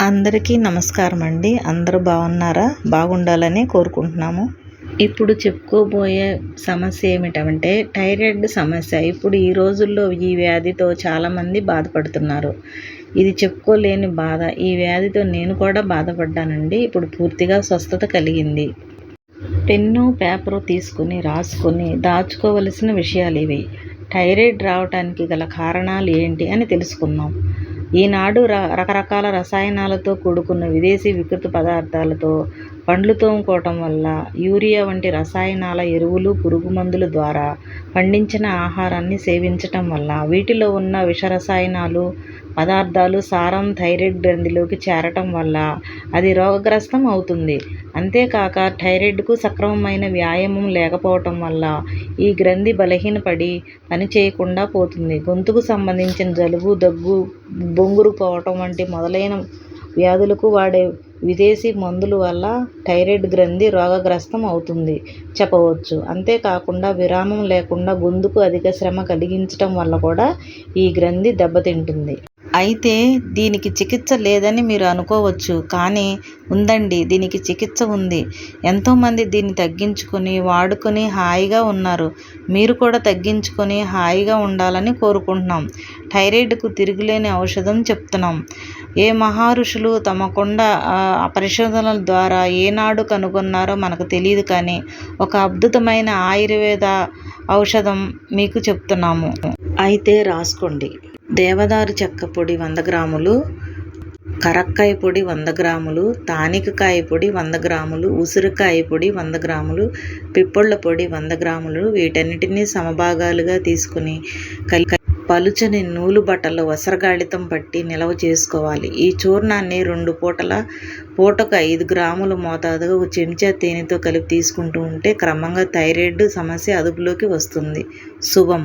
అందరికీ నమస్కారం అండి. అందరూ బాగున్నారా? బాగుండాలని కోరుకుంటున్నాము. ఇప్పుడు చెప్పుకోబోయే సమస్య ఏమిటంటే థైరాయిడ్ సమస్య. ఇప్పుడు ఈ రోజుల్లో ఈ వ్యాధితో చాలామంది బాధపడుతున్నారు. ఇది చెప్పుకోలేని బాధ. ఈ వ్యాధితో నేను కూడా బాధపడ్డానండి. ఇప్పుడు పూర్తిగా స్వస్థత కలిగింది. పెన్ను పేపరు తీసుకుని రాసుకొని దాచుకోవలసిన విషయాలు ఇవి. థైరాయిడ్ రావడానికి గల కారణాలు ఏంటి అని తెలుసుకుందాం. ఈనాడు ర రకరకాల రసాయనాలతో కూడుకున్న విదేశీ వికృత పదార్థాలతో పండ్లు తోముకోవటం వల్ల యూరియా వంటి రసాయనాల ఎరువులు పురుగు మందుల ద్వారా పండించిన ఆహారాన్ని సేవించటం వల్ల వీటిలో ఉన్న విష రసాయనాలు పదార్థాలు సారం థైరాయిడ్ గ్రంథిలోకి చేరటం వల్ల అది రోగగ్రస్తం అవుతుంది. అంతేకాక థైరాయిడ్కు సక్రమమైన వ్యాయామం లేకపోవటం వల్ల ఈ గ్రంథి బలహీనపడి పని చేయకుండా పోతుంది. గొంతుకు సంబంధించిన జలుబు దగ్గు బొంగురు పోవటం వంటి మొదలైన వ్యాధులకు వాడే విదేశీ మందుల వల్ల థైరాయిడ్ గ్రంథి రోగగ్రస్తం అవుతుంది. చెప్పవచ్చు. అంతేకాకుండా విరామం లేకుండా గొంతుకు అధిక శ్రమ కలిగించటం వల్ల కూడా ఈ గ్రంథి దెబ్బతింటుంది. అయితే దీనికి చికిత్స లేదని మీరు అనుకోవచ్చు. కానీ ఉందండి దీనికి చికిత్స ఉంది. ఎంతోమంది దీన్ని తగ్గించుకొని వాడుకొని హాయిగా ఉన్నారు. మీరు కూడా తగ్గించుకొని హాయిగా ఉండాలని కోరుకుంటున్నాం. థైరాయిడ్కు తిరుగులేని ఔషధం చెప్తున్నాం. ఏ మహర్షులు తమకుండా పరిశోధనల ద్వారా ఏనాడు కనుగొన్నారో మనకు తెలియదు కానీ ఒక అద్భుతమైన ఆయుర్వేద ఔషధం మీకు చెప్తున్నాము. అయితే రాసుకోండి. దేవదారు చెక్క పొడి వంద గ్రాములు కరక్కాయ పొడి వంద గ్రాములు తానికకాయ పొడి వంద గ్రాములు ఉసిరికాయ పొడి వంద గ్రాములు పిప్పళ్ళ పొడి వంద గ్రాములు వీటన్నిటినీ సమభాగాలుగా తీసుకుని కలి పలుచని నూలు బట్టలు వసరగాళితం పట్టి నిల్వ చేసుకోవాలి. ఈ చూర్ణాన్ని రెండు పూటల పూటకు ఐదు గ్రాముల మోతాదుగా ఒక చెంచా తేనెతో కలిపి తీసుకుంటూ ఉంటే క్రమంగా థైరాయిడ్ సమస్య అదుపులోకి వస్తుంది. శుభం.